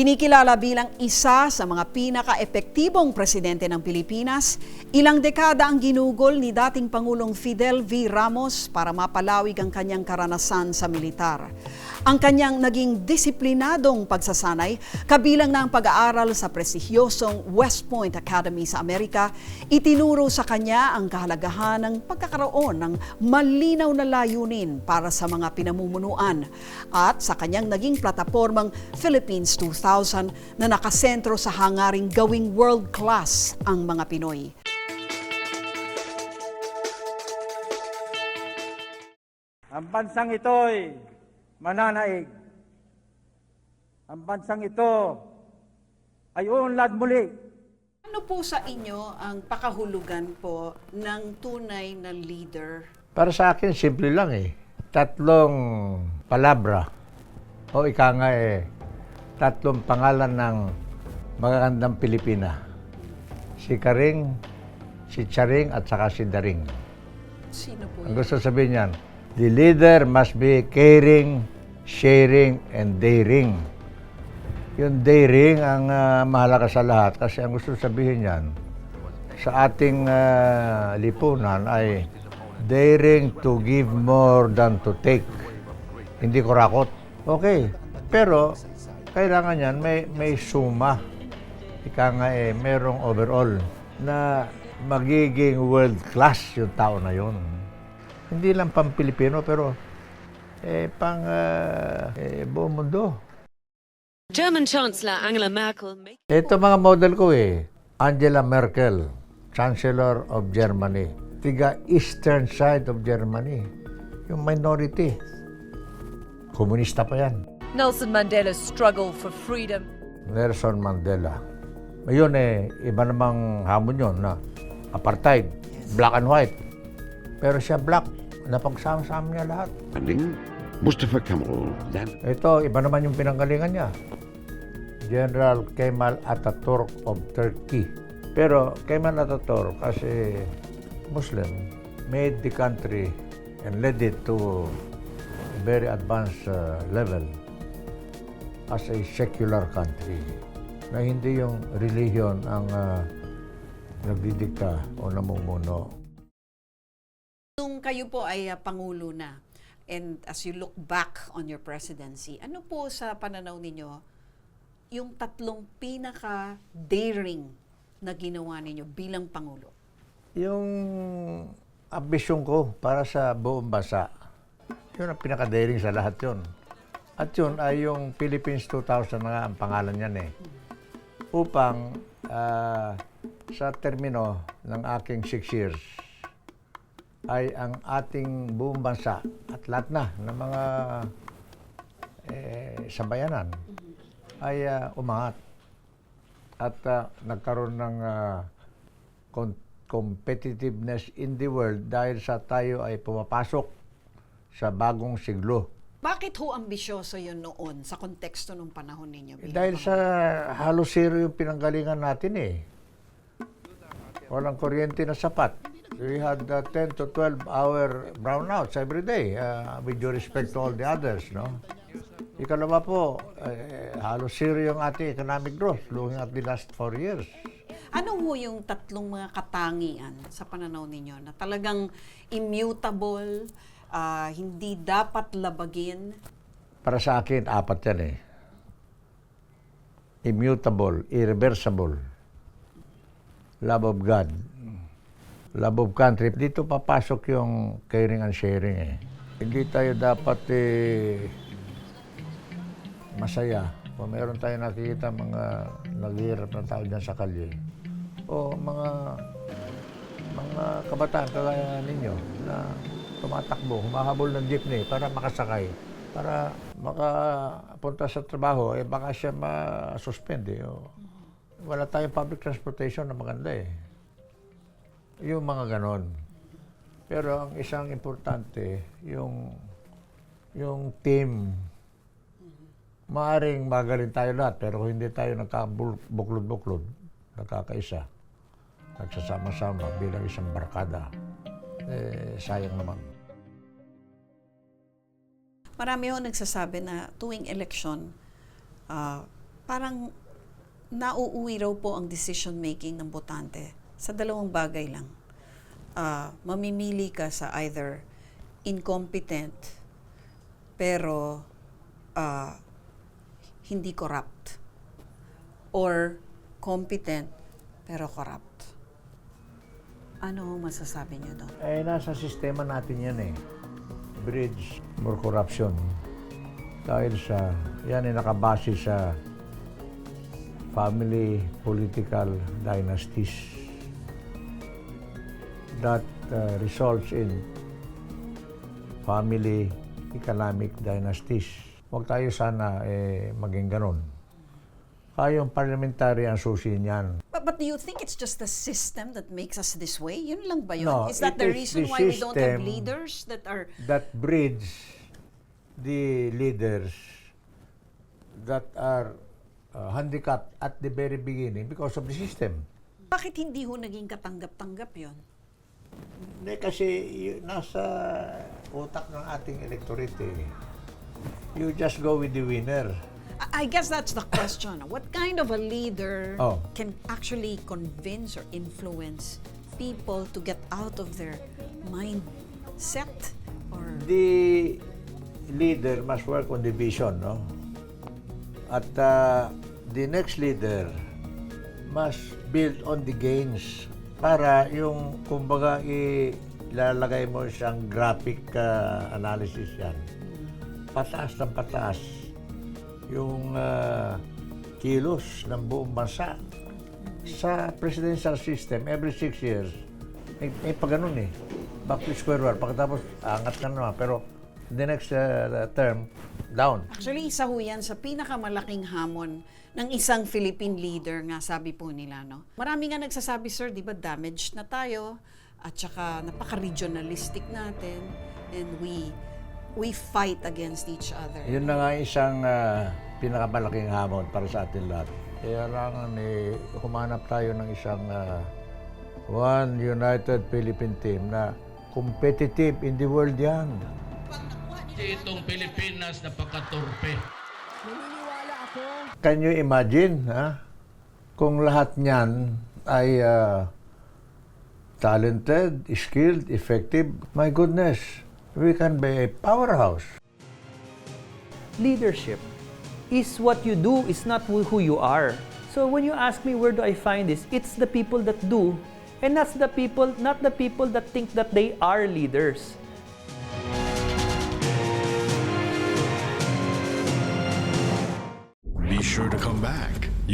Kinikilala bilang isa sa mga pinaka-epektibong presidente ng Pilipinas, ilang dekada ang ginugol ni dating Pangulong Fidel V. Ramos para mapalawig ang kanyang karanasan sa militar. Ang kanyang naging disiplinadong pagsasanay, kabilang na ang pag-aaral sa prestigyosong West Point Academy sa Amerika, itinuro sa kanya ang kahalagahan ng pagkakaroon ng malinaw na layunin para sa mga pinamumunuan at sa kanyang naging platapormang Philippines 2000 na nakasentro sa hangaring gawing world-class ang mga Pinoy. Ang bansang ito'y mananaig. Ang bansang ito ay uunlad muli. Ano po sa inyo ang pakahulugan po ng tunay na leader? Para sa akin, simple lang eh. Tatlong palabra. O ika nga eh, tatlong pangalan ng magagandang Pilipina. Si Karing, si Charing, at saka si Daring. Sino po Ang gusto sabihin niyan, the leader must be caring, sharing, and daring. Yung daring ang ah, mahalaga sa lahat kasi ang gusto sabihin niyan sa ating ah, lipunan ay daring to give more than to take. Hindi ko rakot. Okay. Pero kailangan yan may may suma. Ika nga eh, merong overall na magiging world class yung tao na yun. Hindi lang pang Pilipino pero eh, pang ah, eh, buong mundo. German Chancellor Angela Merkel make Ito mga model ko eh. Angela Merkel, Chancellor of Germany. Tiga eastern side of Germany. Yung minority. Komunista pa yan. Nelson Mandela's struggle for freedom. Nelson Mandela. Ngayon eh, iba namang hamon yun na apartheid, black and white. Pero siya black, napagsama-sama niya lahat. landing, Mustafa Kemal landed. Ito, iba naman yung pinanggalingan niya. General Kemal Ataturk of Turkey. Pero Kemal Ataturk, kasi Muslim, made the country and led it to a very advanced uh, level as a secular country na hindi yung religion ang uh, nagdidikta o namumuno. Nung kayo po ay ah, Pangulo na, and as you look back on your presidency, ano po sa pananaw ninyo yung tatlong pinaka-daring na ginawa ninyo bilang Pangulo? Yung ambisyon ko para sa buong bansa, yun ang pinaka-daring sa lahat yun. At yun ay yung Philippines 2000 na nga ang pangalan niyan eh. Upang ah, sa termino ng aking six years, ay ang ating buong bansa at lahat na ng mga eh, sabayanan ay ah, umangat at ah, nagkaroon ng con- competitiveness in the world dahil sa tayo ay pumapasok sa bagong siglo. Bakit ho ambisyoso yun noon sa konteksto ng panahon ninyo? bilang Dahil sa halos zero yung pinanggalingan natin eh. Walang kuryente na sapat. We had uh, 10 to 12 hour brownouts every day uh, with due respect to all the others, no? Ikalawa po, eh, halos zero yung ating economic growth looking at the last four years. Ano ho yung tatlong mga katangian sa pananaw ninyo na talagang immutable, ah, hindi dapat labagin? Para sa akin, apat yan eh. Immutable, irreversible, love of God, love of country. Dito papasok yung caring and sharing eh. Hindi tayo dapat eh, masaya. Kung meron tayo nakikita mga naghihirap na tao dyan sa kalye, o mga mga kabataan kagaya ninyo na tumatakbo, humahabol ng jeepney para makasakay, para makapunta sa trabaho, eh baka siya ma-suspend eh. O, wala tayong public transportation na maganda eh. Yung mga ganon. Pero ang isang importante, yung yung team. Maaring magaling tayo lahat, pero kung hindi tayo nagkabuklod-buklod, nagkakaisa, nagsasama-sama bilang isang barkada, eh, sayang naman. Marami ho nagsasabi na tuwing eleksyon, ah, parang nauuwi raw po ang decision making ng botante sa dalawang bagay lang. Ah, mamimili ka sa either incompetent pero ah, hindi corrupt or competent pero corrupt. Ano masasabi niyo doon? Eh, nasa sistema natin yan eh. Bridge, more corruption. Dahil sa, yan ay nakabase sa family political dynasties that uh, results in family economic dynasties. Huwag tayo sana eh, maging ganun. Kayong parliamentary ang susi niyan. But, but do you think it's just the system that makes us this way? Yun lang ba yun? No, is that the is reason the why we don't have leaders that are that breeds the leaders that are uh, handicapped at the very beginning because of the system. Bakit hindi ho naging katanggap-tanggap yon? Hindi kasi y- nasa utak ng ating electorate eh. You just go with the winner. I I guess that's the question. What kind of a leader Oh. can actually convince or influence people to get out of their mindset? Or The leader must work on the vision, no? At uh, the next leader must build on the gains para yung kumbaga ilalagay mo siyang graphic uh, analysis yan. Pataas ng pataas yung uh, kilos ng buong bansa. Sa presidential system, every six years, may, may pa ganun eh. Back to square one. Pagkatapos, angat ka naman. Pero the next uh, term, down. actually, isa ho yan sa pinakamalaking hamon ng isang Philippine leader nga sabi po nila. No? Marami nga nagsasabi, sir, di ba damaged na tayo at saka napaka-regionalistic natin and we we fight against each other. Yun na nga isang uh, pinakamalaking hamon para sa atin lahat. Kaya lang eh, humanap tayo ng isang uh, One United Philippine Team na competitive in the world yan. Itong Pilipinas napakaturpe. Can you imagine, ha? Kung lahat niyan ay uh, talented, skilled, effective, my goodness, we can be a powerhouse. leadership is what you do, is not who you are. So when you ask me where do I find this, it's the people that do, and that's the people, not the people that think that they are leaders.